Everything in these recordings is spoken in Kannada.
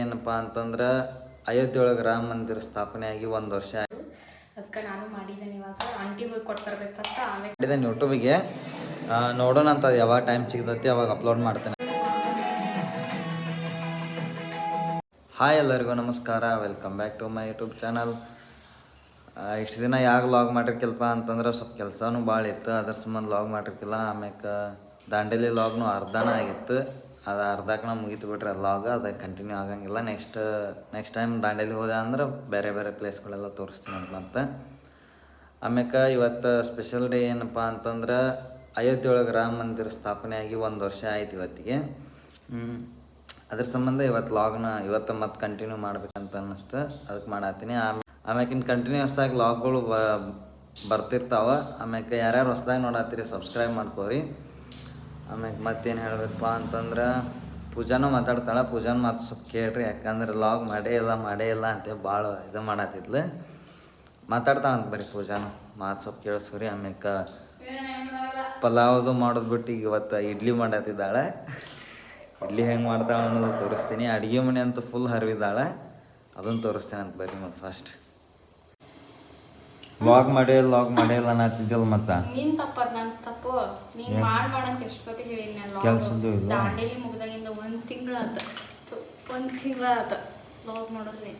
ಏನಪ್ಪ ಅಂತಂದ್ರೆ ಅಯೋಧ್ಯೆ ಒಳಗೆ ರಾಮ ಮಂದಿರ ಸ್ಥಾಪನೆ ಆಗಿ ಒಂದು ವರ್ಷ ಅದಕ್ಕೆ ನಾನು ಮಾಡಿದ್ದೇನೆ ಇವಾಗ. ಆಂಟಿ ಹೋಗಿ ಕೊಟ್ಟು ಫಸ್ಟ್ ಆಮೇಲೆ ಮಾಡಿದ್ದೇನೆ ಯೂಟ್ಯೂಬಿಗೆ ನೋಡೋಣ ಅಂತ ಯಾವಾಗ ಟೈಮ್ ಸಿಗ್ತೈತಿ ಅವಾಗ ಅಪ್ಲೋಡ್ ಮಾಡ್ತೇನೆ. ಹಾಯ್ ಎಲ್ಲರಿಗೂ ನಮಸ್ಕಾರ welcome back to my YouTube channel ಇಷ್ಟು ದಿನ ಯಾಕೆ ಲಾಗ್ ಮಾಡಿರ್ಕಿಲ್ಪ ಅಂತಂದ್ರೆ ಸ್ವಲ್ಪ ಕೆಲಸನೂ ಭಾಳ ಇತ್ತು ಅದ್ರ ಸಂಬಂಧ ಲಾಗ್ ಮಾಡಿರ್ಕಿಲ್ಲ. ಆಮ್ಯಾಕೆ ದಾಂಡೇಲಿ ಲಾಗ್ನು ಅರ್ಧನ ಆಗಿತ್ತು. ಅದು ಅರ್ಧ ಕಣ ಮುಗಿತು ಬಿಟ್ರೆ ಲಾಗ್ ಅದು ಕಂಟಿನ್ಯೂ ಆಗಂಗಿಲ್ಲ. ನೆಕ್ಸ್ಟ್ ನೆಕ್ಸ್ಟ್ ಟೈಮ್ ದಾಂಡೇಲಿ ಹೋದೆ ಅಂದ್ರೆ ಬೇರೆ ಬೇರೆ ಪ್ಲೇಸ್ಗಳೆಲ್ಲ ತೋರಿಸ್ತೀನಿ ಅಂತ ಆಮ್ಯಾಕೆ ಇವತ್ತು ಸ್ಪೆಷಲ್ ಡೇ ಏನಪ್ಪ ಅಂತಂದ್ರೆ ಅಯೋಧ್ಯೆ ಒಳಗೆ ರಾಮ ಮಂದಿರ ಸ್ಥಾಪನೆ ಆಗಿ ಒಂದು ವರ್ಷ ಆಯ್ತು ಇವತ್ತಿಗೆ. ಅದ್ರ ಸಂಬಂಧ ಇವತ್ತು ಲಾಗ್ನ, ಇವತ್ತು ಮತ್ತೆ ಕಂಟಿನ್ಯೂ ಮಾಡ್ಬೇಕಂತ ಅನ್ನಿಸ್ತು. ಅದಕ್ಕೆ ಮಾಡತ್ತೀನಿ ಆಮೇಲೆ ಆಮ್ಯಾಕಿನ್ ಕಂಟಿನ್ಯೂಸ್ ಆಗಿ ಲಾಗ್ಗಳು ಬರ್ತಿರ್ತಾವ. ಆಮ್ಯಾಕೆ ಯಾರ್ಯಾರು ಹೊಸ್ದಾಗಿ ನೋಡತ್ತೀರಿ ಸಬ್ಸ್ಕ್ರೈಬ್ ಮಾಡ್ಕೋರಿ. ಆಮ್ಯಾಗ ಮತ್ತೇನು ಹೇಳಬೇಕಪ್ಪ ಅಂತಂದ್ರೆ ಪೂಜಾನು ಮಾತಾಡ್ತಾಳೆ, ಪೂಜಾನ ಮಾತು ಸ್ವಲ್ಪ ಕೇಳ್ರಿ, ಯಾಕಂದ್ರೆ ಲಾಗ್ ಮಾಡೇ ಇಲ್ಲ ಮಾಡೇ ಇಲ್ಲ ಅಂತ ಭಾಳ ಇದು ಮಾಡತ್ತಿದ್ಲು ಮಾತಾಡ್ತಾಳಂತ ಬರೀ ಪೂಜಾನು, ಮಾತು ಸ್ವಲ್ಪ ಕೇಳಿಸ್ಕೊರಿ ಆಮ್ಯಾಕ ಪಲಾವ್ದು ಮಾಡೋದು ಬಿಟ್ಟು ಈಗ ಇವತ್ತು ಇಡ್ಲಿ ಮಾಡತ್ತಿದ್ದಾಳೆ ಇಡ್ಲಿ ಹೆಂಗೆ ಮಾಡ್ತಾಳೆ ಅನ್ನೋದು ತೋರಿಸ್ತೀನಿ. ಅಡುಗೆ ಮನೆ ಅಂತೂ ಫುಲ್ ಹರಿವಿದ್ದಾಳೆ ಅದನ್ನು ತೋರಿಸ್ತೇನೆ ಅಂತ ಬರೀ ಮತ್ತು ಫಸ್ಟ್ ಲಾಗ್ ಮಾಡೇ ಲಾಗ್ ಮಾಡೇ ಇಲ್ಲ ಅನ್ನತ್ತಿದ್ದಿಲ್ಲ ಮತ್ತೆ. ನಿನ್ ತಪ್ಪದ್ ನನ್ನ ತಪ್ಪು. ನೀನ್ ಮಾಡ್ ಮಾಡಂತ ಎಷ್ಟು ಸತಿ ಹೇಳಿದ್ನಲ್ಲ ಕೆಲ್ಸದ್ದು ಇಲ್ಲ? ದಾಂಡೇಲಿ ಮುಗ್ದಾಗಿಂದ ಒಂದ್ ತಿಂಗಳಾತ ಒಂದ್ ತಿಂಗಳಾತ ಲಾಗ್ ಮಾಡೋದ್ರಿ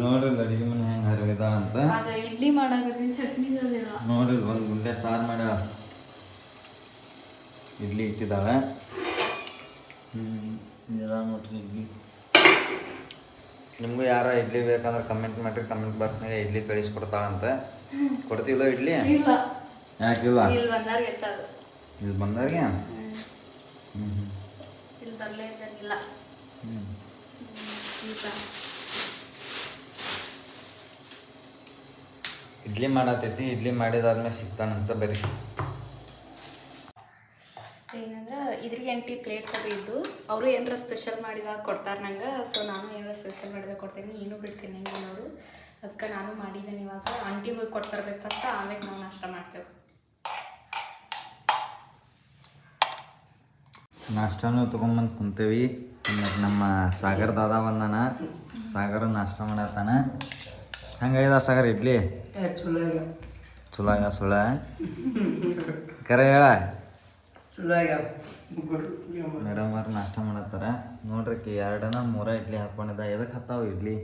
ನೋಡಿ ಅಡುಗೆ ಮನೆ ಹೆಂಗೆ ಅಂತ. ಅದ ಇಡ್ಲಿ ಮಾಡಾಕತ್ತೀನಿ ಚಟ್ನಿ ನೋಡಿ ಒಂದು ಗುಂಡೆ ಸಾರು ಮಾಡ. ಇಡ್ಲಿ ಇಟ್ಟಿದ್ದಾವೆ ಹ್ಞೂ ಇದೆಲ್ಲ ನೋಡ್ರಿ ಇಡ್ಲಿ. ನಿಮಗೂ ಯಾರ ಇಡ್ಲಿ ಬೇಕಂದ್ರೆ ಕಮೆಂಟ್ ಮಾಡ್ರಿ ಕಮೆಂಟ್ ಬಾಕ್ಸ್ನಾಗ ಇಡ್ಲಿ ಕಳಿಸ್ಕೊಡ್ತಾಳಂತ. ಕೊಡ್ತಿಲ್ಲ ಇಡ್ಲಿ? ಇಲ್ಲ. ಯಾಕಿಲ್ಲ ಇಲ್ಲಿ? ಈಗ. ಇಡ್ಲಿ ಮಾಡತೈತಿ ಇಡ್ಲಿ ಮಾಡಿದಾದ್ಮೇಲೆ ಸಿಗ್ತಾನಂತ ಬರೀ. ಎಂಟಿ ಪ್ಲೇಟ್ ಅದು ಇದ್ದು ಅವರು ಏನರ ಸ್ಪೆಷಲ್ ಮಾಡಿದಾಗ ಕೊಡ್ತಾರೆ ನಂಗೆ. ಸೊ ನಾನು ಏನಾರ ಸ್ಪೆಷಲ್ ಮಾಡಿದಾಗ ಕೊಡ್ತೀನಿ ಏನು ಬಿಡ್ತೀನಿ ಹೆಂಗೆ ಅವರು ಅದಕ್ಕೆ ನಾನು ಮಾಡಿದ್ದೇನೆ ಇವಾಗ. ಆಂಟಿ ಹೋಗಿ ಕೊಟ್ಟು ಬರ್ಬೇಕು ಫಸ್ಟ್ ಆಮೇಲೆ ನಾವು ನಾಷ್ಟ ಮಾಡ್ತೇವೆ. ನಾಷ್ಟಾನು ತೊಗೊಂಬಂದು ಕುಂತೇವಿ. ನಮ್ಮ ಸಾಗರ್ ದಾದ ಬಂದಾನ. ಸಾಗರ ನಾಷ್ಟ ಮಾಡತ್ತಾನ. ಹಂಗಾಗ್ಯದ ಸಾಗರ್ ಇಡ್ಲಿ? ಚಲೋ ಆಗ ಚಲೋ ಸುಳ್ಳ. ಕರೆ ಹೇಳ. ಚಲೋ ಆಗ್ಯಾವ ಮೇಡಮ್ ಅವ್ರು ನಾಷ್ಟ ಮಾಡತ್ತಾರ. ನೋಡ್ರಿ ಎರಡನ ಮೂರ ಇಡ್ಲಿ ಹಾಕೊಂಡಿದ್ದ. ಎದಕ್ಕೆ ಹತ್ತಾವು ಇಡ್ಲಿ?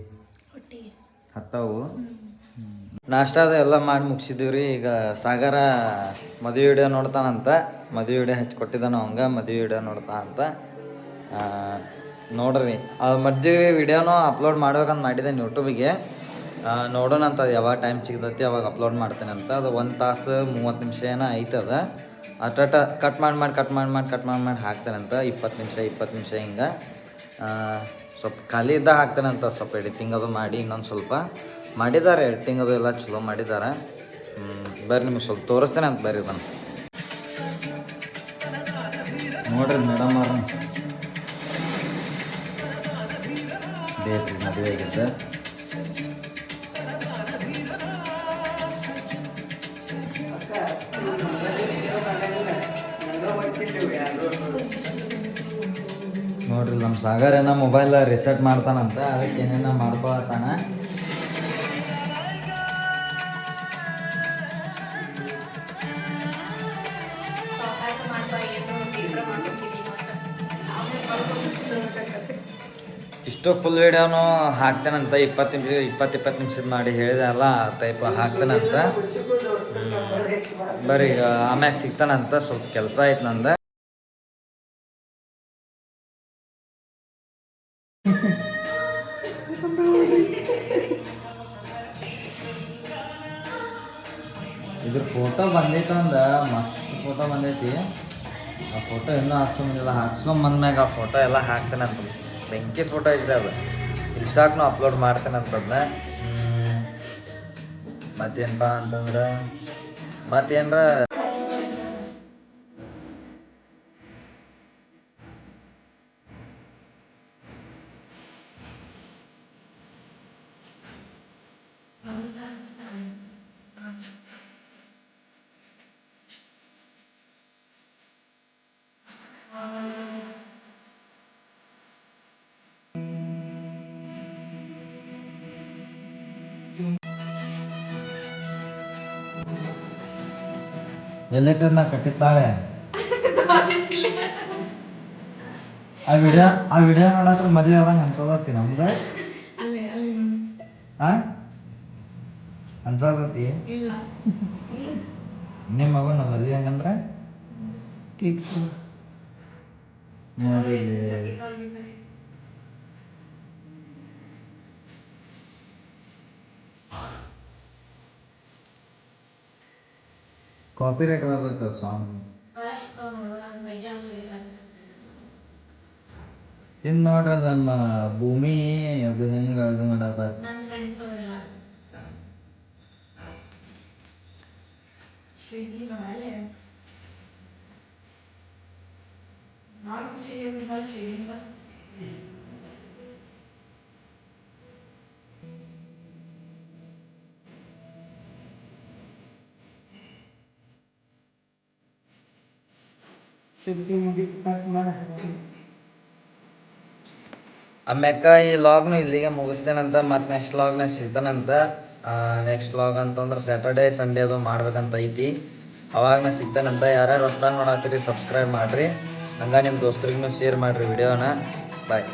ಹತ್ತಾವು? ನಾಷ್ಟ ಅದು ಎಲ್ಲ ಮಾಡಿ ಮುಗಿಸಿದ್ದೀವಿ ರೀ. ಈಗ ಸಾಗರ ಮದುವೆ ವಿಡಿಯೋ ನೋಡ್ತಾನಂತ. ಮದುವೆ ವಿಡಿಯೋ ಹಚ್ಚಿ ಕೊಟ್ಟಿದ್ದಾನ ಅವಂಗ. ಮದುವೆ ವಿಡಿಯೋ ನೋಡ್ತಾ ಅಂತ. ನೋಡ್ರಿ. ಆ ಮದುವೆ ವಿಡಿಯೋನೂ ಅಪ್ಲೋಡ್ ಮಾಡ್ಬೇಕಂತ ಮಾಡಿದೆ ಯೂಟ್ಯೂಬಿಗೆ. ನೋಡೋಣ ಅಂತ ಅದು ಯಾವಾಗ ಟೈಮ್ ಸಿಗ್ತೈತಿ ಅವಾಗ ಅಪ್ಲೋಡ್ ಮಾಡ್ತೇನೆ ಅಂತ ಅದು ಒಂದು ತಾಸು ಮೂವತ್ತು ನಿಮಿಷ ಏನೋ ಐತದ. ಅಟ್ಟ ಕಟ್ ಮಾಡಿ ಮಾಡಿ ಕಟ್ ಮಾಡಿ ಮಾಡಿ ಕಟ್ ಮಾಡಿ ಮಾಡಿ ಹಾಕ್ತೇನಂತ ಇಪ್ಪತ್ತು ನಿಮಿಷ ಇಪ್ಪತ್ತು ನಿಮಿಷ ಹಿಂಗೆ. ಸ್ವಲ್ಪ ಖಾಲಿ ಇದ್ದ ಹಾಕ್ತೇನಂತ ಸ್ವಲ್ಪ ಎಡಿಟಿಂಗ್ ಅದು ಮಾಡಿ, ಇನ್ನೊಂದು ಸ್ವಲ್ಪ ಮಾಡಿದ್ದಾರೆ ಎಡಿಟಿಂಗ್ ಅದು ಎಲ್ಲ ಚಲೋ ಮಾಡಿದ್ದಾರೆ. ಬರ್ರಿ ನಿಮ್ಗೆ ಸ್ವಲ್ಪ ತೋರಿಸ್ತೇನೆ ಅಂತ ಬರ್ರಿ ಬನ್ನಿ. ನೋಡ್ರಿ ಮೇಡಮ್ ಅವ್ರ ಬೇಕ್ರಿ ಮದುವೆ ನೋಡ್ರಿ, ನಮ್ಮ ಸಾಗರ್ ಏನೋ ಮೊಬೈಲ್ ರಿಸೆಟ್ ಮಾಡ್ತಾನಂತ, ಅದಕ್ಕೆ ಏನೇನೋ ಮಾಡ್ಕೊಳತಾನ ಇಷ್ಟು ಫುಲ್ ವಿಡಿಯೋನು ಹಾಕ್ತೇನಂತ, ಇಪ್ಪತ್ತು ನಿಮಿಷ ಇಪ್ಪತ್ತು ಇಪ್ಪತ್ತು ನಿಮಿಷದ ಮಾಡಿ ಹೇಳಿದೆ ಅಲ್ಲ ಟೈಪ್ ಹಾಕ್ತೇನಂತ. ಬರೀ ಈಗ ಆಮ್ಯಾಗ ಸಿಗ್ತಾನಂತ ಸ್ವಲ್ಪ ಕೆಲಸ ಆಯ್ತು ನಂದ. ಇದ್ರ ಫೋಟೋ ಬಂದೈತ ಅಂದ, ಮಸ್ತ್ ಫೋಟೋ ಬಂದೈತಿ. ಆ ಫೋಟೋ ಇನ್ನೂ ಹಾಕ್ಸ್ಕೊಂಬಂದಿಲ್ಲ, ಹಾಕ್ಸ್ಕೊಂಬಂದ್ಮ್ಯಾಗ ಆ ಫೋಟೋ ಎಲ್ಲ ಅಂತ ಬೆಂಕಿ ಫೋಟೋ ಇದ್ರೆ ಅದು. ಇನ್ಸ್ಟಾಕ್ನು ಅಪ್ಲೋಡ್ ಮಾಡ್ತೇನಂತದ್ನ ಮತ್ತೇನಪ್ಪ ಅಂತಂದ್ರೆ? ಮತ್ತೇನ್ರ? ಎಲ್ಲೈತೆ ನಾ ಕಟ್ಟಿತ್ತಾಳೆ ಆ ವಿಡಿಯೋ ಆ ವಿಡಿಯೋ ನೋಡತ್ರ ಮದುವೆ ಆದಂಗೆ ಅನ್ಸದತ್ತಿ ನಮ್ದ ಆ? ಅನ್ಸದತ್ತಿ? ನಿಮ್ಮ ಮಗನ ಮದುವೆ ಹಂಗಂದ್ರ? ಕೇಕ್ ನೋಡಿ ಕಾಪಿ ರೈಟ್ ಬರ್ತೈತೆ ಸಾಂಗ್ ಇನ್ನು ನೋಡ್ರಿ ನಮ್ಮ ಭೂಮಿ ಅದು ಹೆಂಗೆ ಇದು ಮಾಡತ್ತ Thank ಮುಗಿ ಆಮ್ಯಾಕ ಈ ಲಾಗ್ನು ಇಲ್ಲಿಗೆ ಮುಗಿಸ್ತೇನಂತ ಮತ್ತೆ ನೆಕ್ಸ್ಟ್ ಲಾಗ್ನಾಗ ಸಿಗ್ತಾನಂತ ನೆಕ್ಸ್ಟ್ ಲಾಗ್ ಅಂತಂದ್ರೆ ಸ್ಯಾಟರ್ಡೇ ಸಂಡೇ ಅದು ಮಾಡ್ಬೇಕಂತ ಐತಿ. ಅವಾಗ ನಾ ಸಿಗ್ತಾನಂತ. ಯಾರ್ಯಾರು ಹೊಸ್ದಾಗಿ ನೋಡತ್ತೀರಿ ಸಬ್ಸ್ಕ್ರೈಬ್ ಮಾಡಿರಿ. ಹಂಗ ನಿಮ್ಮ ದೋಸ್ತರಿಗೂ ಶೇರ್ ಮಾಡಿರಿ ವಿಡಿಯೋನ ಬಾಯ್